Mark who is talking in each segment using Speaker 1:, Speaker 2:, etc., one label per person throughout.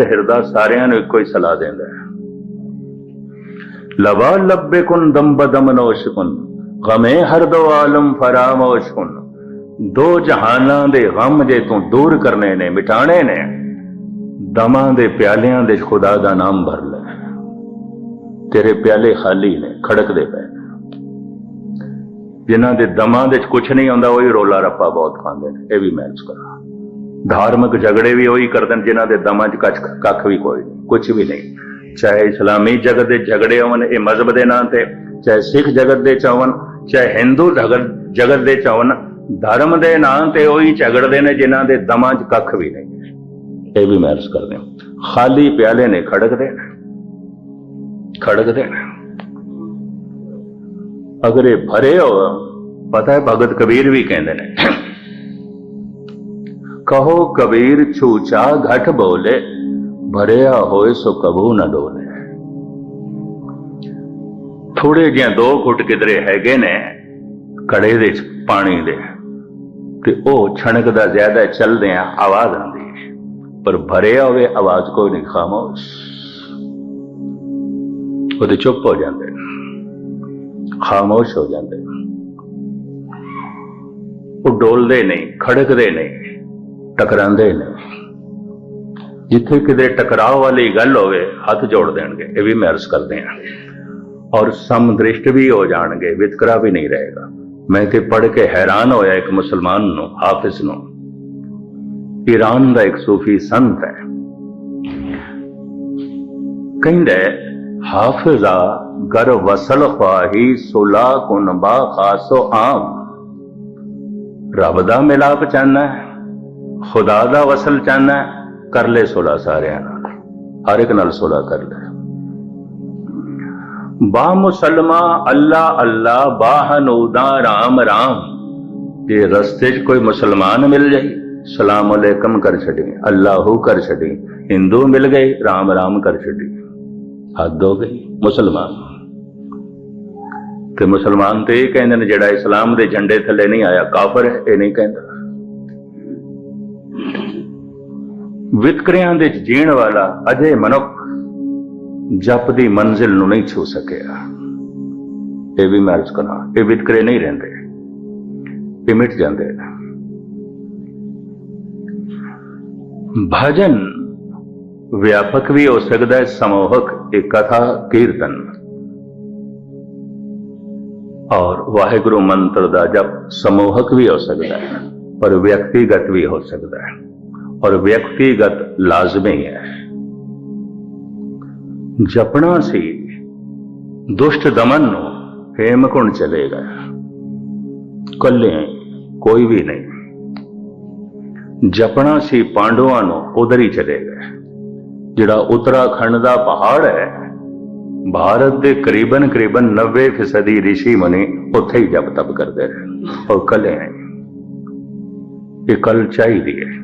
Speaker 1: ਹਿਰਦਾ ਸਾਰਿਆਂ ਨੂੰ ਇੱਕੋ ਹੀ ਸਲਾਹ ਦਿੰਦਾ ਹੈ। ਲਵਾ ਲੱਭੇ ਕੁਨ ਦਮ ਬਦਮ ਕੁਨ ਗਮੇ ਹਰ ਦੋ ਆਲਮ ਫਰਾਮੋਸ਼ ਕੁਨ ਦੋ ਜਹਾਨਾਂ ਦੇ ਗਮ ਜੇ ਤੂੰ ਦੂਰ ਕਰਨੇ ਨੇ ਮਿਟਾਣੇ ਨੇ, ਦਮਾਂ ਦੇ ਪਿਆਲਿਆਂ ਦੇ ਖੁਦਾ ਦਾ ਨਾਮ ਭਰ ਲੈ। ਤੇਰੇ ਪਿਆਲੇ ਖਾਲੀ ਨੇ, ਖੜਕਦੇ ਪਏ ਨੇ। ਜਿਨ੍ਹਾਂ ਦੇ ਦਮਾਂ ਦੇ ਕੁਝ ਨਹੀਂ ਆਉਂਦਾ, ਉਹੀ ਰੋਲਾ ਰੱਪਾ ਬਹੁਤ ਖਾਂਦੇ ਨੇ। ਇਹ ਵੀ ਮਹਿਸੂਸ ਕਰਾਂ। ਧਾਰਮਿਕ ਝਗੜੇ ਵੀ ਉਹੀ ਕਰਦੇ ਨੇ, ਜਿਨ੍ਹਾਂ ਦੇ ਦਮਾਂ 'ਚ ਕੱਖ ਕੱਖ ਵੀ ਕੋਈ ਨਹੀਂ ਕੁਝ ਵੀ ਨਹੀਂ। ਚਾਹੇ ਇਸਲਾਮੀ ਜਗਤ ਦੇ ਝਗੜੇ ਹੋਣ, ਇਹ ਮਜ਼ਹਬ ਦੇ ਨਾਂ ਤੇ, ਚਾਹੇ ਸਿੱਖ ਜਗਤ ਦੇ ਚਾਵਨ ਚਾਹੇ ਹਿੰਦੂ ਜਗਤ ਜਗਤ ਦੇ ਚਾਵਨ ਧਰਮ ਦੇ ਨਾਂ ਤੇ ਉਹੀ ਝਗੜਦੇ ਨੇ, ਜਿਨ੍ਹਾਂ ਦੇ ਦਮਾਂ 'ਚ ਕੱਖ ਵੀ ਨਹੀਂ। ਇਹ ਵੀ ਮਹਿਸੂਸ ਕਰਦੇ ਹਾਂ। ਖਾਲੀ ਪਿਆਲੇ ਨੇ ਖੜਕਦੇ ਨੇ। ਖੜਕਦੇ ਨੇ। ਅਗਰ ਇਹ ਭਰੇ ਹੋ, ਪਤਾ ਹੈ ਭਗਤ ਕਬੀਰ ਵੀ ਕਹਿੰਦੇ ਨੇ ਕਹੋ ਕਬੀਰ ਛੂਚਾ ਘਟ ਬੋਲੇ, ਭਰਿਆ ਹੋਏ ਸੋ ਕਬੂ ਨਾ ਡੋਲੇ। ਥੋੜੇ ਜਿਹਾ ਦੋ ਘੁੱਟ ਕਿਧਰੇ ਹੈਗੇ ਨੇ ਕੜੇ ਦੇ ਪਾਣੀ ਦੇ। ਤੇ ਉਹ ਛਣਕ ਦਾ ਜ਼ਿਆਦਾ ਚੱਲਦੇ ਆ ਆਵਾਜ਼ ਆਉਂਦੀ। ਹੈ ਪਰ ਭਰਿਆ ਹੋਵੇ ਆਵਾਜ਼ ਕੋਈ ਨਹੀਂ, ਖਾਮੋਸ਼। ਉਹਦੇ ਚੁੱਪ ਹੋ ਜਾਂਦੇ। ਖਾਮੋਸ਼ ਹੋ ਜਾਂਦੇ। ਉਹ ਡੋਲਦੇ ਨਹੀਂ, ਖੜਕਦੇ ਨਹੀਂ। ਟਕਰਾਉਂਦੇ ਨੇ। ਜਿੱਥੇ ਕਿਤੇ ਟਕਰਾਅ ਵਾਲੀ ਗੱਲ ਹੋਵੇ, ਹੱਥ ਜੋੜ ਦੇਣਗੇ। ਇਹ ਵੀ ਮਹਿਰਸ ਕਰਦੇ ਆ ਔਰ ਸਮਦ੍ਰਿਸ਼ਟ ਵੀ ਹੋ ਜਾਣਗੇ, ਵਿਤਕਰਾ ਵੀ ਨਹੀਂ ਰਹੇਗਾ। ਮੈਂ ਤੇ ਪੜ੍ਹ ਕੇ ਹੈਰਾਨ ਹੋਇਆ ਇੱਕ ਮੁਸਲਮਾਨ ਨੂੰ, ਹਾਫਿਜ਼ ਨੂੰ ਈਰਾਨ ਦਾ ਇੱਕ ਸੂਫੀ ਸੰਤ ਹੈ। ਕਹਿੰਦਾ ਹਾਫਿਜ਼ਾ ਗਰ ਵਸਲ ਖਵਾਹੀ ਸੁਲਾ ਕੁਨਬਾ ਖਾਸੋ ਆਮ। ਰੱਬ ਦਾ ਮਿਲਾਪ ਚਾਹਨਾ ਹੈ। ਖੁਦਾ ਦਾ ਵਸਲ ਚਾਹਨਾ ਕਰ ਲੈ ਸੁਲਾ ਸਾਰਿਆਂ ਨਾਲ। ਹਰ ਇੱਕ ਨਾਲ ਸੁਲਾ ਕਰ ਲੈ। ਬਾ ਮੁਸਲਮਾ, ਅੱਲਾ ਅੱਲਾ ਬਾਹਨੂਦਾ ਰਾਮ ਰਾਮ। ਜੇ ਰਸਤੇ 'ਚ ਕੋਈ ਮੁਸਲਮਾਨ ਮਿਲ ਜਾਈ, ਸਲਾਮ ਅਲੈਕਮ ਕਰ ਛੱਡੀ, ਅੱਲਾਹੂ ਕਰ ਛੱਡੀ, ਹਿੰਦੂ ਮਿਲ ਗਏ, ਰਾਮ ਰਾਮ ਕਰ ਛੱਡੀ। ਹੱਦ ਹੋ ਗਈ, ਮੁਸਲਮਾਨ। ਤੇ ਮੁਸਲਮਾਨ ਤੇ ਇਹ ਕਹਿੰਦੇ ਨੇ, ਜਿਹੜਾ ਇਸਲਾਮ ਦੇ ਝੰਡੇ ਥੱਲੇ ਨਹੀਂ ਆਇਆ, ਕਾਫਰ ਹੈ, ਇਹ ਨਹੀਂ ਕਹਿੰਦਾ। ਵਿਤਕਰਿਆਂ ਦੇ ਜੀਣ ਵਾਲਾ ਅਜੇ ਮਨੁੱਖ ਜਪ ਦੀ ਮੰਜ਼ਿਲ ਨੂੰ ਨਹੀਂ ਛੂ ਸਕਿਆ। ਇਹ ਵੀ ਮੈਂ ਅਰਜ਼ ਕਰਾਂ ਇਹ ਵਿਤਕਰੇ ਨਹੀਂ ਰਹਿੰਦੇ। ਇਹ ਮਿਟ ਜਾਂਦੇ ਭਜਨ ਵਿਆਪਕ ਵੀ ਹੋ ਸਕਦਾ ਹੈ, ਸਮੂਹਕ ਇੱਕ ਕਥਾ ਕੀਰਤਨ। ਔਰ ਵਾਹਿਗੁਰੂ ਮੰਤਰ ਦਾ ਜਪ ਸਮੂਹਕ ਵੀ ਹੋ ਸਕਦਾ ਹੈ, ਪਰ ਵਿਅਕਤੀਗਤ ਵੀ ਹੋ ਸਕਦਾ ਹੈ। ਔਰ ਵਿਅਕਤੀਗਤ ਲਾਜ਼ਮੀ ਹੈ। ਜਪਣਾ ਸੀ, ਦੁਸ਼ਟ ਦਮਨ ਨੂੰ ਹੇਮਕੁੰਡ ਚਲੇਗਾ ਕੱਲੇ ਕੋਈ ਵੀ ਨਹੀਂ। ਜਪਣਾ ਸੀ ਪਾਂਡਵਾਂ ਨੂੰ ਉਧਰ ਹੀ ਚਲੇ ਗਏ। ਜਿਹੜਾ ਉੱਤਰਾਖੰਡ ਦਾ ਪਹਾੜ ਹੈ, ਭਾਰਤ ਦੇ ਕਰੀਬਨ ਕਰੀਬਨ 90% ਰਿਸ਼ੀ ਮੁਨੀ ਉੱਥੇ ਹੀ ਜਪ ਤਪ ਕਰਦੇ ਰਹੇ। ਔਰ ਕੱਲੇ ਹੈ, ਇਹ ਕਲ ਚਾਹੀਦੀ ਹੈ।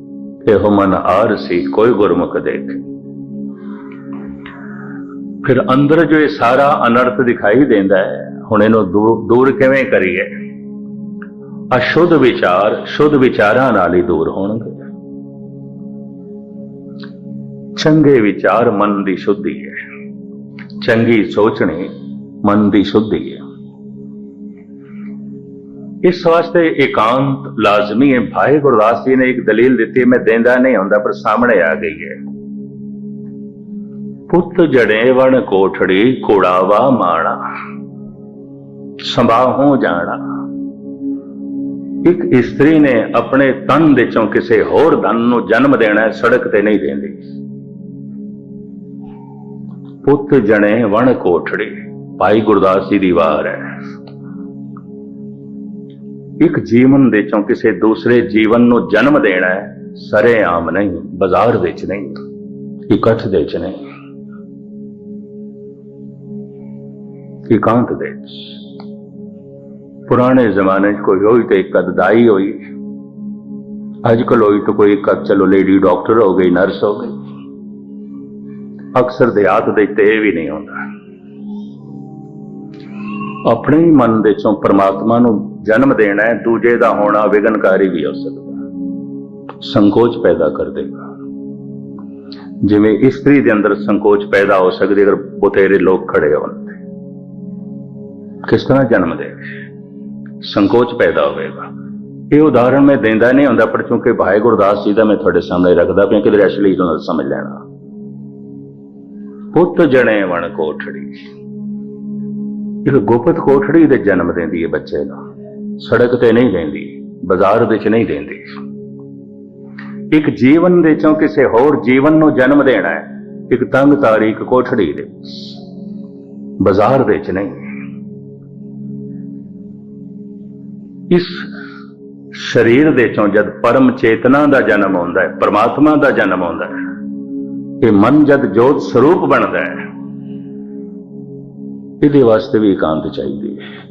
Speaker 1: ਇਹੋ ਮਨ ਆਰ ਸੀ, ਕੋਈ ਗੁਰਮੁਖ ਦੇਖ। ਫਿਰ ਅੰਦਰ ਜੋ ਇਹ ਸਾਰਾ ਅਨਰਥ ਦਿਖਾਈ ਦਿੰਦਾ ਹੈ, ਹੁਣ ਇਹਨੂੰ ਦੂਰ ਦੂਰ ਕਿਵੇਂ ਕਰੀਏ? ਅਸ਼ੁੱਧ ਵਿਚਾਰ, ਸ਼ੁੱਧ ਵਿਚਾਰਾਂ ਨਾਲ ਹੀ ਦੂਰ ਹੋਣਗੇ। ਚੰਗੇ ਵਿਚਾਰ ਮਨ ਦੀ ਸ਼ੁੱਧੀ ਹੈ। ਚੰਗੀ ਸੋਚਣੀ ਮਨ ਦੀ ਸ਼ੁੱਧੀ ਹੈ। ਇਸ ਵਾਸਤੇ ਇਕਾਂਤ ਲਾਜ਼ਮੀ ਹੈ। ਭਾਈ ਗੁਰਦਾਸ ਜੀ ਨੇ ਇੱਕ ਦਲੀਲ ਦਿੱਤੀ, ਮੈਂ ਦੇਂਦਾ ਨਹੀਂ ਹੁੰਦਾ, ਪਰ ਸਾਹਮਣੇ ਆ ਗਈ ਹੈ। ਪੁੱਤ ਜੜੇ ਵਣ ਕੋਠੜੀ ਕੋੜਾਵਾ ਮਾਣਾ, ਸੰਭਾਹੋਂ ਜਾਣਾ। ਇੱਕ ਇਸਤਰੀ ਨੇ ਆਪਣੇ ਤਨ ਦੇ ਚੋਂ ਕਿਸੇ ਹੋਰ ਧਨ ਨੂੰ ਜਨਮ ਦੇਣਾ ਸੜਕ ਤੇ ਨਹੀਂ ਦੇਂਦੀ। ਪੁੱਤ ਜਣੇ ਵਣ ਕੋਠੜੀ, ਭਾਈ ਗੁਰਦਾਸ ਜੀ ਦੀ ਵਾਰ ਹੈ। ਇੱਕ ਜੀਵਨ ਦੇ ਚੋਂ ਕਿਸੇ ਦੂਸਰੇ ਜੀਵਨ ਨੂੰ ਜਨਮ ਦੇਣਾ ਹੈ ਸਰੇ ਆਮ ਨਹੀਂ, ਬਾਜ਼ਾਰ ਵਿੱਚ ਨਹੀਂ, ਇਕੱਠ ਦੇ ਵਿੱਚ ਨਹੀਂ, ਇਕਾਂਤ ਦੇ ਵਿੱਚ। ਪੁਰਾਣੇ ਜ਼ਮਾਨੇ 'ਚ ਕੋਈ ਹੋਈ ਤੇ ਇੱਕ ਅਦਦਾਈ ਹੋਈ। ਅੱਜ ਕੱਲ੍ਹ ਹੋਈ ਤਾਂ ਕੋਈ ਇੱਕ ਅੱਧ, ਚਲੋ ਲੇਡੀ ਡਾਕਟਰ ਹੋ ਗਈ ਨਰਸ ਹੋ ਗਈ। ਅਕਸਰ ਦਿਹਾਤ ਦੇ ਤੇ ਇਹ ਵੀ ਨਹੀਂ ਹੁੰਦਾ ਆਪਣੇ ਹੀ ਮਨ ਦੇ ਚੋਂ ਪਰਮਾਤਮਾ ਨੂੰ ਜਨਮ ਦੇਣਾ ਹੈ, ਦੂਜੇ ਦਾ ਹੋਣਾ ਵਿਗਨਕਾਰੀ ਵੀ ਹੋ ਸਕਦਾ ਸੰਕੋਚ ਪੈਦਾ ਕਰ ਦੇਗਾ। ਜਿਵੇਂ ਇਸਤਰੀ ਦੇ ਅੰਦਰ ਸੰਕੋਚ ਪੈਦਾ ਹੋ ਸਕਦੀ ਅਗਰ ਬਥੇਰੇ ਲੋਕ ਖੜੇ ਹੋਣ ਤੇ। ਕਿਸ ਤਰ੍ਹਾਂ ਜਨਮ ਦੇ ਸੰਕੋਚ ਪੈਦਾ ਹੋਵੇਗਾ। ਇਹ ਉਦਾਹਰਣ ਮੈਂ ਦਿੰਦਾ ਨਹੀਂ ਹੁੰਦਾ, ਪਰ ਕਿਉਂਕਿ ਭਾਈ ਗੁਰਦਾਸ ਜੀ ਦਾ ਮੈਂ ਤੁਹਾਡੇ ਸਾਹਮਣੇ ਰੱਖਦਾ ਪਿਆ ਕਿ ਅਸਲੀ ਨੂੰ ਸਮਝ ਲੈਣਾ। ਪੁੱਤ ਜਣੇ ਵਣ ਕੋਠੜੀ। ਇੱਕ ਗੁਪਤ ਕੋਠੜੀ ਦੇ ਜਨਮ ਦਿੰਦੀ ਹੈ ਬੱਚੇ ਨੂੰ ਸੜਕ ਤੇ ਨਹੀਂ ਦਿੰਦੀ, ਬਾਜ਼ਾਰ ਵਿੱਚ ਨਹੀਂ ਦਿੰਦੀ। ਇੱਕ ਜੀਵਨ ਦੇ ਚੋਂ ਕਿਸੇ ਹੋਰ ਜੀਵਨ ਨੂੰ ਜਨਮ ਦੇਣਾ ਹੈ, ਇੱਕ ਤੰਗ ਤਾਰੀਖ ਕੋਠੜੀ ਦੇ। ਬਾਜ਼ਾਰ ਵਿੱਚ ਨਹੀਂ। ਇਸ ਸਰੀਰ ਦੇ ਚੋਂ ਜਦ ਪਰਮ ਚੇਤਨਾ ਦਾ ਜਨਮ ਹੁੰਦਾ ਹੈ, ਪਰਮਾਤਮਾ ਦਾ ਜਨਮ ਹੁੰਦਾ ਹੈ ਇਹ ਮਨ ਜਦ ਜੋਤ ਸਰੂਪ ਬਣਦਾ ਹੈ, ਇਹਦੇ ਵਾਸਤੇ ਵੀ ਇਕਾਂਤ ਚਾਹੀਦੀ ਹੈ।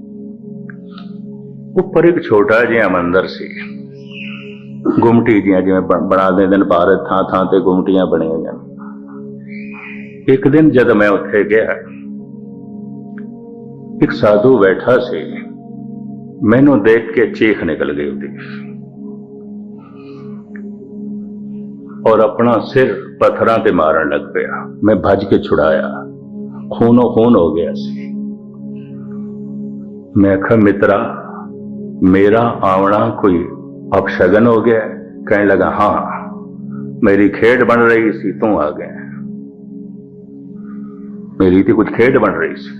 Speaker 1: ਉੱਪਰ ਇੱਕ ਛੋਟਾ ਜਿਹਾ ਮੰਦਰ ਸੀ। ਗੁੰਮਟੀ ਜੀਆਂ ਜਿਵੇਂ ਬਣਾ ਦਿੰਦੇ ਨੇ ਭਾਰਤ ਥਾਂ ਥਾਂ ਤੇ ਗੁੰਮਟੀਆਂ ਬਣੀਆਂ ਨੇ। ਇੱਕ ਦਿਨ ਜਦ ਮੈਂ ਉੱਥੇ ਗਿਆ, ਇੱਕ ਸਾਧੂ ਬੈਠਾ ਸੀ। ਮੈਨੂੰ ਦੇਖ ਕੇ ਚੀਖ ਨਿਕਲ ਗਈ ਉਹਦੀ। ਔਰ ਆਪਣਾ ਸਿਰ ਪੱਥਰਾਂ ਤੇ ਮਾਰਨ ਲੱਗ ਪਿਆ। ਮੈਂ ਭੱਜ ਕੇ ਛੁਡਾਇਆ। ਖੂਨੋ ਖੂਨ ਹੋ ਗਿਆ ਸੀ। ਮੈਂ ਆਖਿਆ ਮਿੱਤਰਾ ਮੇਰਾ ਆਉਣਾ ਕੋਈ ਅਪਸ਼ਗਨ ਹੋ ਗਿਆ ਹੈ?" ਕਹਿਣ ਲਗਾ ਹਾਂ ਮੇਰੀ ਖੇਡ ਬਣ ਰਹੀ ਸੀ ਤੂੰ ਆ ਗਿਆ ਮੇਰੀ ਤੇ ਕੁਝ ਖੇਡ ਬਣ ਰਹੀ ਸੀ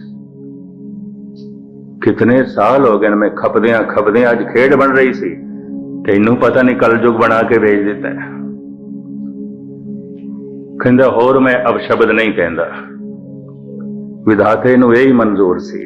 Speaker 1: ਕਿਤਨੇ ਸਾਲ ਹੋ ਗਏ ਨੇ ਮੈਂ ਖਪਦਿਆਂ ਖਪਦਿਆਂ ਅੱਜ ਖੇਡ ਬਣ ਰਹੀ ਸੀ ਤੈਨੂੰ ਪਤਾ ਨਹੀਂ ਕਲਯੁਗ ਬਣਾ ਕੇ ਵੇਚ ਦਿੱਤਾ ਕਹਿੰਦਾ ਹੋਰ ਮੈਂ ਅਪਸ਼ਬਦ ਨਹੀਂ ਕਹਿੰਦਾ ਵਿਧਾਤੇ ਨੂੰ ਇਹ ਹੀ ਮਨਜ਼ੂਰ ਸੀ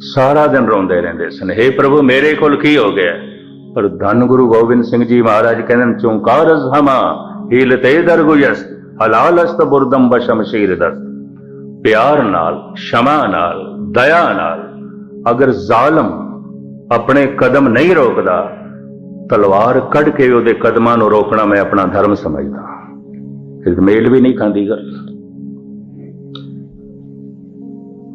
Speaker 1: ਸਾਰਾ ਦਿਨ ਰੋਂਦੇ ਰਹਿੰਦੇ ਸਨ। हे ਪ੍ਰਭੂ, ਮੇਰੇ ਕੋਲ ਕੀ ਹੋ ਗਿਆ? ਪਰ ਧੰਨ ਗੁਰੂ ਗੋਬਿੰਦ ਸਿੰਘ ਜੀ ਮਹਾਰਾਜ ਕਹਿੰਦੇ ਨੇ, ਚੌਂਕਾਰਸ ਹਮਾ ਹੀਲਤੇ ਦਰਗੁਯਸ ਹਲਾਲਸਤ ਬੁਰਦਮ ਬਸ਼ਮਸ਼ੀਰ ਦਸਤ। ਪਿਆਰ ਨਾਲ, ਸ਼ਮਾ ਨਾਲ, ਦਇਆ ਨਾਲ, ਅਗਰ ਜ਼ਾਲਮ ਆਪਣੇ ਕਦਮ ਨਹੀਂ ਰੋਕਦਾ, ਤਲਵਾਰ ਕੱਢ ਕੇ ਉਹਦੇ ਕਦਮਾਂ ਨੂੰ ਰੋਕਣਾ ਮੈਂ ਆਪਣਾ ਧਰਮ ਸਮਝਦਾ। ਫਿਰ ਮੇਲ ਵੀ ਨਹੀਂ ਖਾਂਦੀ ਗੱਲ।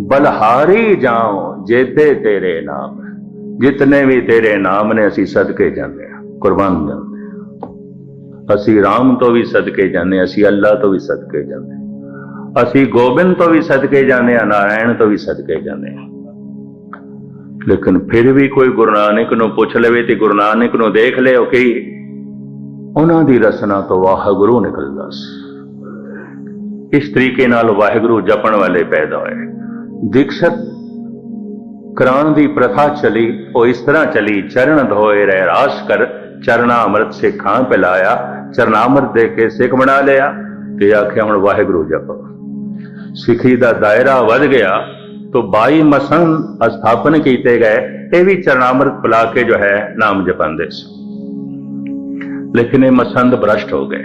Speaker 1: ਬਲਹਾਰੀ ਜਾਉ ਜੇਤੇ ਤੇਰੇ ਨਾਮ। ਜਿਤਨੇ ਵੀ ਤੇਰੇ ਨਾਮ ਨੇ ਅਸੀਂ ਸਦਕੇ ਜਾਂਦੇ ਆ ਕੁਰਬਾਨ ਜਾਂਦੇ ਆ ਅਸੀਂ RAM ਤੋਂ ਵੀ ਸਦਕੇ ਜਾਂਦੇ ਹਾਂ, ਅਸੀਂ ਅੱਲਾ ਤੋਂ ਵੀ ਸਦਕੇ ਜਾਂਦੇ ਹਾਂ। ਅਸੀਂ ਗੋਬਿੰਦ ਤੋਂ ਵੀ ਸਦਕੇ ਜਾਂਦੇ ਹਾਂ, ਨਾਰਾਇਣ ਤੋਂ ਵੀ ਸਦਕੇ ਜਾਂਦੇ ਹਾਂ। ਲੇਕਿਨ ਫਿਰ ਵੀ ਕੋਈ ਗੁਰੂ ਨਾਨਕ ਨੂੰ ਪੁੱਛ ਲਵੇ ਤੇ ਗੁਰੂ ਨਾਨਕ ਨੂੰ ਦੇਖ ਲਿਓ ਕਿ ਉਹਨਾਂ ਦੀ ਰਸਨਾ ਤੋਂ ਵਾਹਿਗੁਰੂ ਨਿਕਲਦਾ ਸੀ। ਇਸ ਤਰੀਕੇ ਨਾਲ ਵਾਹਿਗੁਰੂ ਜਪਣ ਵਾਲੇ ਪੈਦਾ ਹੋਏ। ਦੀਕਸ਼ਤ ਕਰਾਉਣ ਦੀ ਪ੍ਰਥਾ ਚਲੀ ਉਹ ਇਸ ਤਰ੍ਹਾਂ ਚਲੀ ਚਰਨ ਧੋਏ ਰਹਿ ਰਾਸ ਕਰ ਚਰਨਾ ਅੰਮ੍ਰਿਤ ਸਿੱਖਾਂ ਪਿਲਾਇਆ ਚਰਨਾ ਅੰਮ੍ਰਿਤ ਦੇ ਕੇ ਸਿੱਖ ਬਣਾ ਲਿਆ ਤੇ ਆਖਿਆ ਹੁਣ ਵਾਹਿਗੁਰੂ ਜਪੋ ਸਿੱਖੀ ਦਾ ਦਾਇਰਾ ਵੱਧ ਗਿਆ तो 22 ਮਸਨ ਅਸਥਾਪਨ ਕੀਤੇ ਗਏ ਇਹ ਵੀ ਚਰਨਾਮ੍ਰਿਤ ਪਿਲਾ ਕੇ ਜੋ ਹੈ ਨਾਮ ਜਪਾਉਂਦੇ ਸੀ ਲੇਕਿਨ ਇਹ ਮਸੰਦ ਭ੍ਰਸ਼ਟ ਹੋ ਗਏ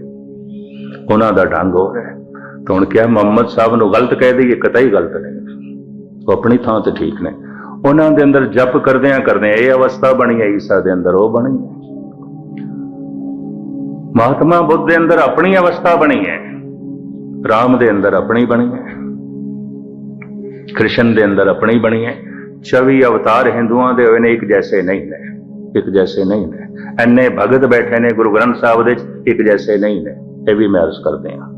Speaker 1: ਉਹਨਾਂ ਦਾ ਢੰਗ ਹੋ ਰਿਹਾ ਤਾਂ ਹੁਣ ਕਿਹਾ ਮੁਹੰਮਦ ਸਾਹਿਬ ਨੂੰ ਗਲਤ ਕਹਿ ਦਈਏ, ਕਤਈ ਗਲਤ ਨਹੀਂ ਉਹ ਆਪਣੀ ਥਾਂ ਤੇ ਠੀਕ ਨੇ। ਉਹਨਾਂ ਦੇ ਅੰਦਰ ਜਪ ਕਰਦਿਆਂ ਕਰਦਿਆਂ ਇਹ ਅਵਸਥਾ ਬਣੀ ਹੈ, ਈਸਾ ਦੇ ਅੰਦਰ ਉਹ ਬਣੀ ਹੈ। ਮਹਾਤਮਾ ਬੁੱਧ ਦੇ ਅੰਦਰ ਆਪਣੀ ਅਵਸਥਾ ਬਣੀ ਹੈ, ਰਾਮ ਦੇ ਅੰਦਰ ਆਪਣੀ ਬਣੀ ਹੈ, ਕ੍ਰਿਸ਼ਨ ਦੇ ਅੰਦਰ ਆਪਣੀ ਬਣੀ ਹੈ। 24 ਅਵਤਾਰ ਹਿੰਦੂਆਂ ਦੇ ਹੋਏ ਨੇ, ਇੱਕ ਜੈਸੇ ਨਹੀਂ ਨੇ, ਇੱਕ ਜੈਸੇ ਨਹੀਂ ਨੇ। ਐਨੇ ਭਗਤ ਬੈਠੇ ਨੇ ਗੁਰੂ ਗ੍ਰੰਥ ਸਾਹਿਬ ਦੇ ਇੱਕ ਜੈਸੇ ਨਹੀਂ ਨੇ। ਇਹ ਵੀ ਮੈਂ ਅਰਜ਼ ਕਰਦੇ ਹਾਂ।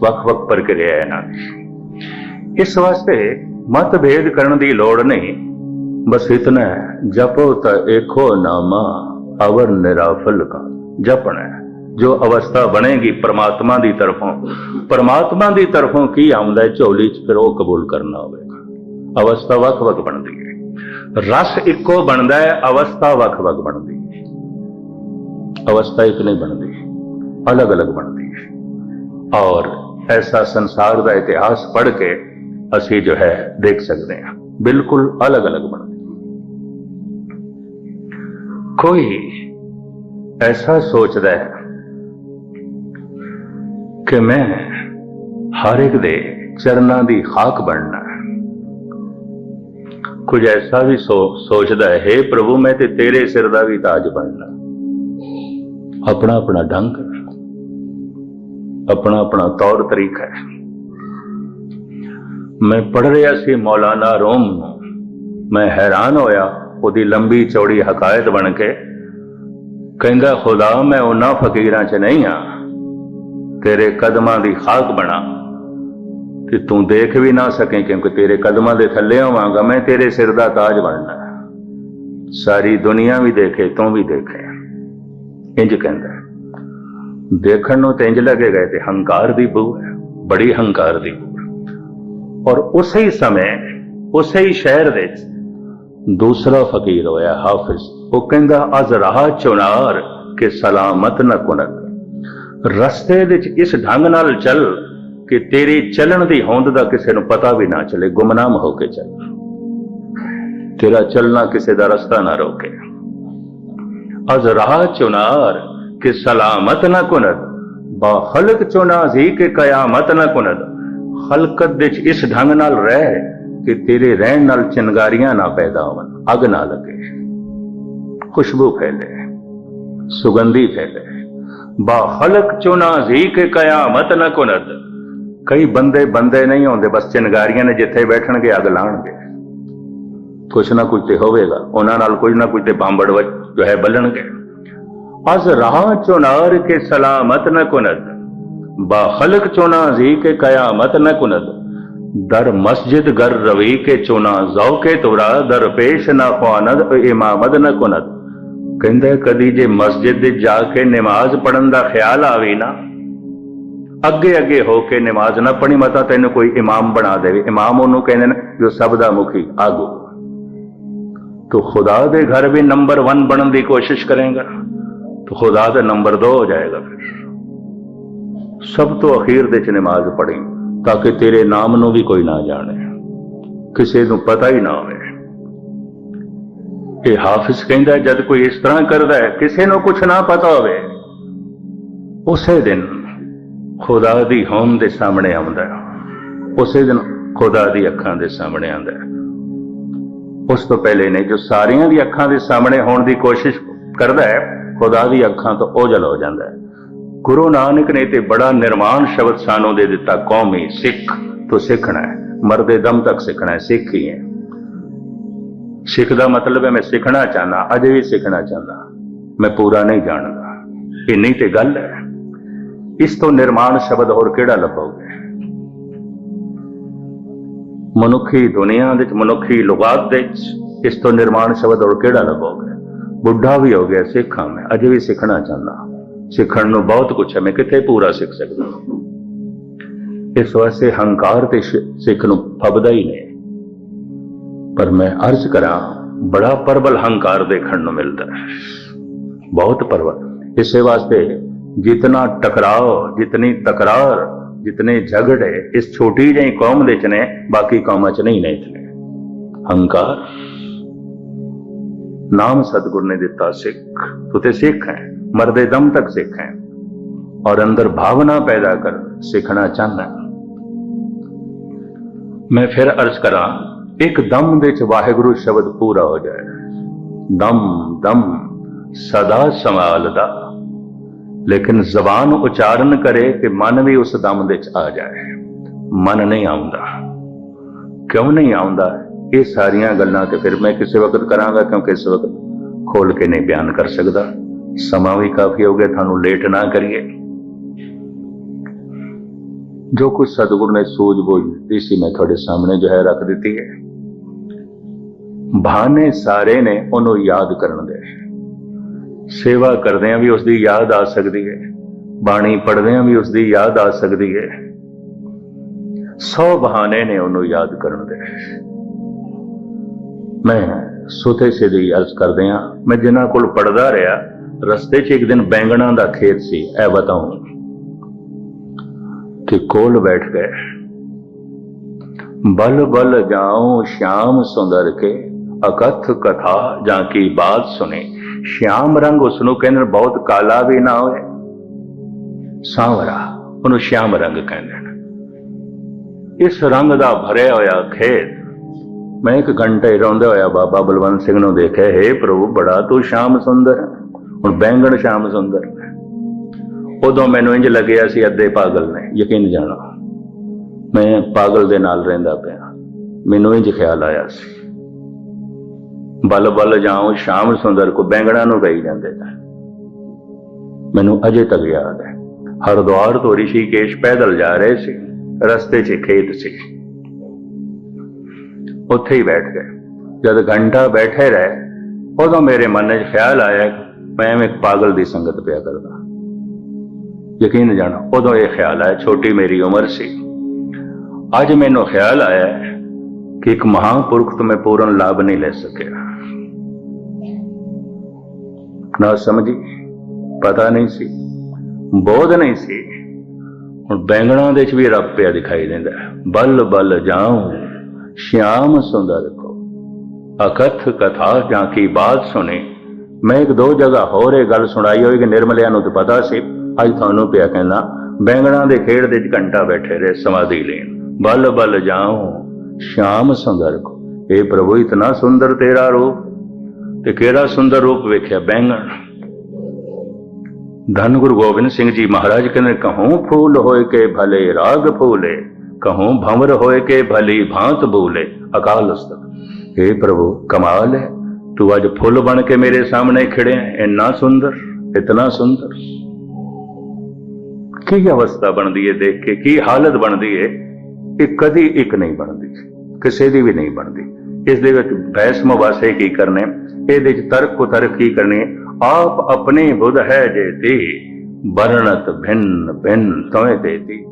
Speaker 1: ਵੱਖ-ਵੱਖ ਪ੍ਰਕਿਰਿਆ ਹੈ ਇਹਨਾਂ ਦੀ। ਇਸ ਵਾਸਤੇ ਮਤਭੇਦ ਕਰਨ ਦੀ ਲੋੜ ਨਹੀਂ। ਬਸ ਇਤਨਾ ਜਪੋ ਤਾਂ ਏਕੋ ਨਾਮਾ, ਅਵਰ ਨਿਰਾਫਲ ਕਾ। ਜਪਣਾ ਜੋ ਅਵਸਥਾ ਬਣੇਗੀ ਪ੍ਰਮਾਤਮਾ ਦੀ ਤਰਫੋਂ। ਪ੍ਰਮਾਤਮਾ ਦੀ ਤਰਫੋਂ ਕੀ ਆਉਂਦਾ ਹੈ, ਝੋਲੀ 'ਚ ਫਿਰ ਉਹ ਕਬੂਲ ਕਰਨਾ ਹੋਵੇਗਾ। ਅਵਸਥਾ ਵੱਖ-ਵੱਖ ਬਣਦੀ ਹੈ। ਰਸ ਇੱਕੋ ਬਣਦਾ ਹੈ, ਅਵਸਥਾ ਵੱਖ-ਵੱਖ ਬਣਦੀ ਹੈ। ਅਵਸਥਾ ਇੱਕ ਨਹੀਂ ਬਣਦੀ। ਅਲੱਗ-ਅਲੱਗ ਬਣਦੀ ਹੈ। ਔਰ ਐਸਾ ਸੰਸਾਰ ਦਾ ਇਤਿਹਾਸ ਪੜ੍ਹ ਕੇ ਅਸੀਂ ਜੋ ਹੈ ਦੇਖ ਸਕਦੇ ਹਾਂ। ਬਿਲਕੁਲ ਅਲੱਗ-ਅਲੱਗ ਬਣਦੀ ਕੋਈ ਐਸਾ ਸੋਚਦਾ ਹੈ ਕਿ ਮੈਂ ਹਰ ਇੱਕ ਦੇ ਚਰਨਾਂ ਦੀ ਖਾਕ ਬਣਨਾ ਹੈ। ਕੁਝ ਐਸਾ ਵੀ ਸੋ- ਸੋਚਦਾ ਹੈ, "ਹੇ ਪ੍ਰਭੂ, ਮੈਂ ਤੇ ਤੇਰੇ ਸਿਰ ਦਾ ਵੀ ਤਾਜ ਬਣਨਾ ਆਪਣਾ ਆਪਣਾ ਢੰਗ ਆਪਣਾ ਆਪਣਾ ਤੌਰ ਤਰੀਕਾ ਹੈ। ਮੈਂ ਪੜ ਰਿਹਾ ਸੀ ਮੌਲਾਨਾ ਰੋਮ ਨੂੰ। ਮੈਂ ਹੈਰਾਨ ਹੋਇਆ, ਉਹਦੀ ਲੰਬੀ ਚੌੜੀ ਹਕਾਇਤ ਬਣ ਕੇ। ਕਹਿੰਦਾ, ਖੁਦਾ, ਮੈਂ ਉਹਨਾਂ ਫਕੀਰਾਂ 'ਚ ਨਹੀਂ ਆ ਤੇਰੇ ਕਦਮਾਂ ਦੀ ਖਾਕ ਬਣਾ। ਕਿ ਤੂੰ ਦੇਖ ਵੀ ਨਾ ਸਕੇ ਕਿਉਂਕਿ ਤੇਰੇ ਕਦਮਾਂ ਦੇ ਥੱਲੇ ਹੋਵਾਂਗਾ ਮੈਂ ਤੇਰੇ ਸਿਰ ਦਾ ਤਾਜ ਬਣਨਾ ਸਾਰੀ ਦੁਨੀਆ ਵੀ ਦੇਖੇ, ਤੂੰ ਵੀ ਦੇਖੇ। ਇੰਜ ਕਹਿੰਦਾ ਦੇਖਣ ਨੂੰ ਤੇ ਇੰਜ ਲੱਗੇਗਾ ਤੇ ਹੰਕਾਰ ਦੀ ਬੂ ਹੈ, ਬੜੀ ਹੰਕਾਰ ਦੀ ਬੂ ਔਰ ਉਸੇ ਹੀ ਸਮੇਂ, ਉਸੇ ਹੀ ਸ਼ਹਿਰ ਵਿੱਚ ਦੂਸਰਾ ਫਕੀਰ ਹੋਇਆ, ਹਾਫਿਜ਼। ਉਹ ਕਹਿੰਦਾ, ਅਜ਼ ਰਹਾ ਚੁਨਾਰ ਕਿ ਸਲਾਮਤ ਨਾ ਕੁਨਤ ਰਸਤੇ ਵਿੱਚ ਇਸ ਢੰਗ ਨਾਲ ਚੱਲ ਕਿ ਤੇਰੇ ਚੱਲਣ ਦੀ ਹੋਂਦ ਦਾ ਕਿਸੇ ਨੂੰ ਪਤਾ ਵੀ ਨਾ ਚਲੇ, ਗੁਮਨਾਮ ਹੋ ਕੇ ਚੱਲ। ਤੇਰਾ ਚੱਲਣਾ ਕਿਸੇ ਦਾ ਰਸਤਾ ਨਾ ਰੋਕੇ। ਅਜ਼ ਰਹਾ ਚੁਨਾਰ ਕਿ ਸਲਾਮਤ ਨ ਕੁਨਤ ਬਾ ਖਲਕ ਚੁਨਾਜ਼ੀ ਕਿ ਕਿਆਮਤ ਨਾ ਕੁਨਤ, ਖਲਕਤ ਵਿੱਚ ਇਸ ਢੰਗ ਨਾਲ ਰਹਿ ਕਿ ਤੇਰੇ ਰਹਿਣ ਨਾਲ ਚਿੰਗਾਰੀਆਂ ਨਾ ਪੈਦਾ ਹੋਣ, ਅੱਗ ਨਾ ਲੱਗੇ। ਖੁਸ਼ਬੂ ਫੈਲੇ, ਸੁਗੰਧੀ ਫੈਲੇ ਬਾ ਖਲਕ ਚੁਨਾਜ਼ੀ ਕਿ ਕਿਆਮਤ ਨਾ ਕੁਨਤ। ਕਈ ਬੰਦੇ ਬੰਦੇ ਨਹੀਂ ਹੁੰਦੇ ਬਸ ਚਿੰਗਾਰੀਆਂ ਨੇ ਜਿੱਥੇ ਬੈਠਣਗੇ, ਅੱਗ ਲਾਣਗੇ। ਕੁਛ ਨਾ ਕੁਛ ਤੇ ਹੋਵੇਗਾ, ਉਹਨਾਂ ਨਾਲ ਕੁਝ ਨਾ ਕੁਝ ਤੇ ਬਾਂਬੜ ਵ- ਜੋ ਹੈ ਬਲਣਗੇ। از راہ چنار کے سلامت نہ کند با خلق چنا زی کے قیامت نہ کند در مسجد گر روی کے چنا ذوق تورا در پیش نہ خواند امامت نہ کند ਕਹਿੰਦਾ ਕਦੀ ਜੇ ਮਸਜਿਦ ਦੇ ਜਾ ਕੇ ਨਮਾਜ਼ ਪੜਨ ਦਾ ਖਿਆਲ ਆਵੇ ਨਾ, ਅੱਗੇ ਅੱਗੇ ਹੋ ਕੇ ਨਮਾਜ਼ ਨਾ ਪੜੀ ਮਤਾ ਤੈਨੂੰ ਕੋਈ ਇਮਾਮ ਬਣਾ ਦੇਵੇ। ਇਮਾਮ ਉਹਨੂੰ ਕਹਿੰਦੇ ਨੇ ਜੋ ਸਭ ਦਾ ਮੁਖੀ, ਆਗੂ। ਤੋ ਖੁਦਾ ਦੇ ਘਰ ਵੀ ਨੰਬਰ 1 ਬਣਨ ਦੀ ਕੋਸ਼ਿਸ਼ ਕਰੇਗਾ। तो खुदा ਦਾ ਨੰਬਰ 2 ਹੋ ਜਾਏਗਾ ਫਿਰ ਸਭ ਤੋਂ ਅਖੀਰ ਦੇ ਚ ਨਮਾਜ਼ ਪੜ੍ਹੀ ਤਾਂ ਕਿ ਤੇਰੇ ਨਾਮ ਨੂੰ ਵੀ ਕੋਈ ਨਾ ਜਾਣੇ ਕਿਸੇ ਨੂੰ ਪਤਾ ਹੀ ਨਾ ਹੋਵੇ ਇਹ ਹਾਫਿਜ਼ ਕਹਿੰਦਾ ਹੈ, ਜਦ ਕੋਈ ਇਸ ਤਰ੍ਹਾਂ ਕਰਦਾ ਹੈ ਕਿਸੇ ਨੂੰ ਕੁਝ ਨਾ ਪਤਾ ਹੋਵੇ ਉਸੇ ਦਿਨ ਖੁਦਾ ਦੀ ਹੋਂਦ ਦੇ ਸਾਹਮਣੇ ਆਉਂਦਾ ਹੈ ਉਸੇ ਦਿਨ ਖੁਦਾ ਦੀ ਅੱਖਾਂ ਦੇ ਸਾਹਮਣੇ ਆਉਂਦਾ ਹੈ ਉਸ ਤੋਂ ਪਹਿਲੇ ਨੇ ਜੋ ਸਾਰਿਆਂ ਦੀ ਅੱਖਾਂ ਦੇ ਸਾਹਮਣੇ ਹੋਣ ਦੀ ਕੋਸ਼ਿਸ਼ ਕਰਦਾ ਹੈ ਖੁਦਾ ਦੀ ਅੱਖਾਂ ਤੋਂ ਓਝਲ ਹੋ ਜਾਂਦਾ ਹੈ। ਗੁਰੂ ਨਾਨਕ ਨੇ ਤੇ ਬੜਾ ਨਿਰਮਾਣ ਸ਼ਬਦ ਸਾਨੂੰ ਦੇ ਦਿੱਤਾ, ਕੌਮੀ ਸਿੱਖ, ਤੋਂ ਸਿੱਖਣਾ ਹੈ। ਮਰਦੇ ਦਮ ਤੱਕ ਸਿੱਖਣਾ ਹੈ, ਸਿੱਖ ਹੀ ਹੈ। ਸਿੱਖ ਦਾ ਮਤਲਬ ਹੈ, ਮੈਂ ਸਿੱਖਣਾ ਚਾਹੁੰਦਾ, ਅਜੇ ਵੀ ਸਿੱਖਣਾ ਚਾਹੁੰਦਾ। ਮੈਂ ਪੂਰਾ ਨਹੀਂ ਜਾਣਦਾ। ਇਹ ਨਹੀਂ ਤੇ ਗੱਲ ਹੈ। ਇਸ ਤੋਂ ਨਿਰਮਾਣ ਸ਼ਬਦ ਹੋਰ ਕਿਹੜਾ ਲੱਭੋਗੇ? ਮਨੁੱਖੀ ਦੁਨੀਆ ਵਿੱਚ, ਮਨੁੱਖੀ ਲੁਗਾਤ ਦੇ ਵਿੱਚ ਇਸ ਤੋਂ ਨਿਰਮਾਣ ਸ਼ਬਦ ਹੋਰ ਕਿਹੜਾ ਲੱਭੋਗੇ? ਬੁੱਢਾ ਵੀ ਹੋ ਗਿਆ, ਸਿੱਖਾਂ ਮੈਂ, ਅਜੇ ਵੀ ਸਿੱਖਣਾ ਚਾਹੁੰਦਾ। ਸਿੱਖਣ ਨੂੰ ਬਹੁਤ ਕੁਝ ਹੈ, ਮੈਂ ਕਿੱਥੇ ਪੂਰਾ ਸਿੱਖ ਸਕਦਾ? ਇਸ ਵਾਸਤੇ ਹੰਕਾਰ ਤੇ ਸਿੱਖ ਨੂੰ ਫਬਦਾ ਹੀ ਨਹੀਂ। ਪਰ ਮੈਂ ਅਰਜ਼ ਕਰਾਂ, ਬੜਾ ਪਰਬਲ ਹੰਕਾਰ ਦੇਖਣ ਨੂੰ ਮਿਲਦਾ ਹੈ। ਬਹੁਤ ਪਰਬਲ ਇਸੇ ਵਾਸਤੇ ਜਿਤਨਾ ਟਕਰਾਓ, ਜਿਤਨੀ ਤਕਰਾਰ, ਜਿਤਨੇ ਝਗੜੇ, ਇਸ ਛੋਟੀ ਜਿਹੀ ਕੌਮ ਦੇ ਚ ਨੇ, ਬਾਕੀ ਕੌਮਾਂ ਚ ਨਹੀਂ ਨੇ ਇਤਨੇ। ਹੰਕਾਰ ਨਾਮ ਸਤਿਗੁਰ ਨੇ ਦਿੱਤਾ ਸਿੱਖ ਤੂੰ ਤੇ ਸਿੱਖ ਹੈ ਮਰਦੇ ਦਮ ਤੱਕ ਸਿੱਖ ਹੈ ਔਰ ਅੰਦਰ ਭਾਵਨਾ ਪੈਦਾ ਕਰ ਸਿੱਖਣਾ ਚਾਹੁੰਦਾ ਹੈ। ਮੈਂ ਫਿਰ ਅਰਜ਼ ਕਰਾਂ ਇੱਕ ਦਮ ਦੇ ਚ ਵਾਹਿਗੁਰੂ ਸ਼ਬਦ ਪੂਰਾ ਹੋ ਜਾਏ ਦਮ ਦਮ ਸਦਾ ਸੰਭਾਲਦਾ ਲੇਕਿਨ ਜ਼ਬਾਨ ਉਚਾਰਨ ਕਰੇ ਕਿ ਮਨ ਵੀ ਉਸ ਦਮ ਦੇ ਚ ਆ ਜਾਏ ਮਨ ਨਹੀਂ ਆਉਂਦਾ ਕਿਉਂ ਨਹੀਂ ਆਉਂਦਾ ਇਹ ਸਾਰੀਆਂ ਗੱਲਾਂ ਤੇ ਫਿਰ ਮੈਂ ਕਿਸੇ ਵਕਤ ਕਰਾਂਗਾ, ਕਿਉਂਕਿ ਇਸ ਵਕਤ ਖੋਲ ਕੇ ਨਹੀਂ ਬਿਆਨ ਕਰ ਸਕਦਾ। ਸਮਾਂ ਵੀ ਕਾਫੀ ਹੋ ਗਿਆ, ਤੁਹਾਨੂੰ ਲੇਟ ਨਾ ਕਰੀਏ। ਜੋ ਕੁਝ ਸਤਿਗੁਰ ਨੇ ਸੂਝ-ਬੂਝ ਦਿੱਤੀ ਸੀ, ਮੈਂ ਤੁਹਾਡੇ ਸਾਹਮਣੇ ਜੋ ਹੈ ਰੱਖ ਦਿੱਤੀ ਹੈ। ਬਹਾਨੇ ਸਾਰੇ ਨੇ ਉਹਨੂੰ ਯਾਦ ਕਰਨ ਦੇ। ਸੇਵਾ ਕਰਦਿਆਂ ਵੀ ਉਸ ਦੀ ਯਾਦ ਆ ਸਕਦੀ ਹੈ। ਬਾਣੀ ਪੜ੍ਹਦਿਆਂ ਵੀ ਉਸ ਦੀ ਯਾਦ ਆ ਸਕਦੀ ਹੈ। ਸੌ ਬਹਾਨੇ ਨੇ ਉਹਨੂੰ ਯਾਦ ਕਰਨ ਦੇ। ਮੈਂ ਸੁਤੇ ਦੀ ਅਰਜ਼ ਕਰਦੇ ਆ ਮੈਂ ਜਿਨ੍ਹਾਂ ਕੋਲ ਪੜਦਾ ਰਿਹਾ, ਰਸਤੇ 'ਚ ਇੱਕ ਦਿਨ ਬੈਂਗਣਾ ਦਾ ਖੇਤ ਸੀ, ਇਹ ਬਤਾਉਂ। ਕਿ ਕੋਲ ਬੈਠ ਗਏ। ਬਲ ਬਲ ਜਾਉ ਸ਼ਾਮ ਸੁੰਦਰ ਕੇ, ਅਕਥ ਕਥਾ ਜਾਂ ਕੀ ਬਾਤ ਸੁਨੇ। ਸ਼ਾਮ ਰੰਗ ਉਸ ਨੂੰ ਕਹਿੰਦੇ ਬਹੁਤ ਕਾਲਾ ਵੀ ਨਾ ਹੋਏ। ਸਾਂਵਰਾ, ਉਹਨੂੰ ਸ਼ਾਮ ਰੰਗ ਕਹਿੰਦੇ ਨੇ। ਇਸ ਰੰਗ ਦਾ ਭਰਿਆ ਹੋਇਆ ਖੇਤ ਮੈਂ ਇੱਕ ਘੰਟਾ ਹੀ ਰੋਂਦੇ ਹੋਇਆ, ਬਾਬਾ ਬਲਵੰਤ ਸਿੰਘ ਨੂੰ ਦੇਖਿਆ, ਹੈ ਪ੍ਰਭੂ, ਬੜਾ ਤੂੰ ਸ਼ਾਮ ਸੁੰਦਰ ਹੁਣ ਬੈਂਗਣ ਸ਼ਾਮ ਸੁੰਦਰ ਉਦੋਂ ਮੈਨੂੰ ਇੰਜ ਲੱਗਿਆ ਸੀ, ਅੱਧੇ ਪਾਗਲ ਨੇ, ਯਕੀਨ ਜਾਣਾ। ਮੈਂ ਪਾਗਲ ਦੇ ਨਾਲ ਰਹਿੰਦਾ ਪਿਆ। ਮੈਨੂੰ ਇੰਜ ਖਿਆਲ ਆਇਆ ਸੀ। ਬਲ ਬਲ ਜਾਉ ਸ਼ਾਮ ਸੁੰਦਰ ਕੋ ਬੈਂਗਣਾ ਨੂੰ ਗਈ ਜਾਂਦੇ ਨੇ ਮੈਨੂੰ ਅਜੇ ਤੱਕ ਯਾਦ ਹੈ। ਹਰਦੁਆਰ ਤੋਂ ਰਿਸ਼ੀਕੇਸ਼ ਪੈਦਲ ਜਾ ਰਹੇ ਸੀ। ਰਸਤੇ 'ਚ ਖੇਤ ਸੀ। ਉੱਥੇ ਹੀ ਬੈਠ ਗਏ। ਜਦ ਘੰਟਾ ਬੈਠੇ ਰਹੇ, ਉਦੋਂ ਮੇਰੇ ਮਨ 'ਚ ਖਿਆਲ ਆਇਆ, ਮੈਂ ਐਵੇਂ ਇੱਕ ਪਾਗਲ ਦੀ ਸੰਗਤ ਪਿਆ ਕਰਦਾ। ਯਕੀਨ ਜਾਣਾ, ਉਦੋਂ ਇਹ ਖਿਆਲ ਆਇਆ, ਛੋਟੀ ਮੇਰੀ ਉਮਰ ਸੀ। ਅੱਜ ਮੈਨੂੰ ਖਿਆਲ ਆਇਆ ਕਿ ਇੱਕ ਮਹਾਂਪੁਰਖ ਤੋਂ ਮੈਂ ਪੂਰਨ ਲਾਭ ਨਹੀਂ ਲੈ ਸਕਿਆ। ਨਾ ਸਮਝੀ, ਪਤਾ ਨਹੀਂ ਸੀ, ਬੋਧ ਨਹੀਂ ਸੀ। ਹੁਣ ਬੈਂਗਣਾ ਦੇ ਚ ਵੀ ਰੱਬ ਪਿਆ ਦਿਖਾਈ ਦਿੰਦਾ। ਬੱਲ ਬੱਲ ਬਲ ਸ਼ਿਆਮ ਸੁੰਦਰ ਕੋ ਅਕਥ ਕਥਾ ਜਾਂ ਕੀ ਬਾਤ ਸੁਣੇ ਮੈਂ ਇੱਕ ਦੋ ਜਗ੍ਹਾ ਹੋਰ ਇਹ ਗੱਲ ਸੁਣਾਈ ਹੋਈ ਕਿ ਨਿਰਮਲਿਆਂ ਨੂੰ ਤਾਂ ਪਤਾ ਸੀ ਅੱਜ ਤੁਹਾਨੂੰ ਪਿਆ ਕਹਿੰਦਾ ਬੈਂਗਣਾ ਦੇ ਖੇੜ ਦੇ ਚ ਘੰਟਾ ਬੈਠੇ ਰਹੇ ਸਮਾਧੀ ਲੈਣ ਬਲ ਬਲ ਜਾਉ ਸ਼ਾਮ ਸੁੰਦਰ ਕੋ ਇਹ ਪ੍ਰਭੂ ਇਤਨਾ ਸੁੰਦਰ ਤੇਰਾ ਰੂਪ ਤੇ ਕਿਹੜਾ ਸੁੰਦਰ ਰੂਪ ਵੇਖਿਆ ਬੈਂਗਣ ਧੰਨ ਗੁਰੂ ਗੋਬਿੰਦ ਸਿੰਘ ਜੀ ਮਹਾਰਾਜ ਕਹਿੰਦੇ ਕਹੂੰ ਫੂਲ ਹੋਏ ਕੇ ਭਲੇ ਰਾਗ ਫੂਲੇ ਕਹੂੰ ਭੰਵਰ ਹੋਏ ਕੇ ਭਲੀ ਭਾਂਤ ਬੂਲੇ ਅਕਾਲ ਉਸਤਤ। हे ਪ੍ਰਭੂ ਕਮਾਲ ਹੈ। ਤੂੰ ਅੱਜ ਫੁੱਲ ਬਣ ਕੇ ਮੇਰੇ ਸਾਹਮਣੇ ਖੜਿਆ ਹੈ, ਇੰਨਾ ਸੁੰਦਰ ਇਤਨਾ ਸੁੰਦਰ। ਕੀ ਅਵਸਥਾ ਬਣਦੀ ਹੈ ਦੇਖ ਕੇ? ਕੀ ਹਾਲਤ ਬਣਦੀ ਹੈ ਇਹ ਕਦੀ ਇੱਕ ਨਹੀਂ ਬਣਦੀ ਕਿਸੇ ਦੀ ਵੀ ਨਹੀਂ ਬਣਦੀ। ਇਸ ਦੇ ਵਿੱਚ ਬਹਿਸ ਮੁਬਾਸੇ ਕੀ ਕਰਨੇ? ਇਹਦੇ ਵਿੱਚ ਤਰਕ ਉਤਰਕ ਕੀ ਕਰਨੇ? ਆਪ ਆਪਣੇ ਬੁੱਧ ਹੈ ਜੇ ਤੇ ਵਰਣਤ ਭਿੰਨ ਭਿੰਨ ਤੋਏ ਦੇਤੀ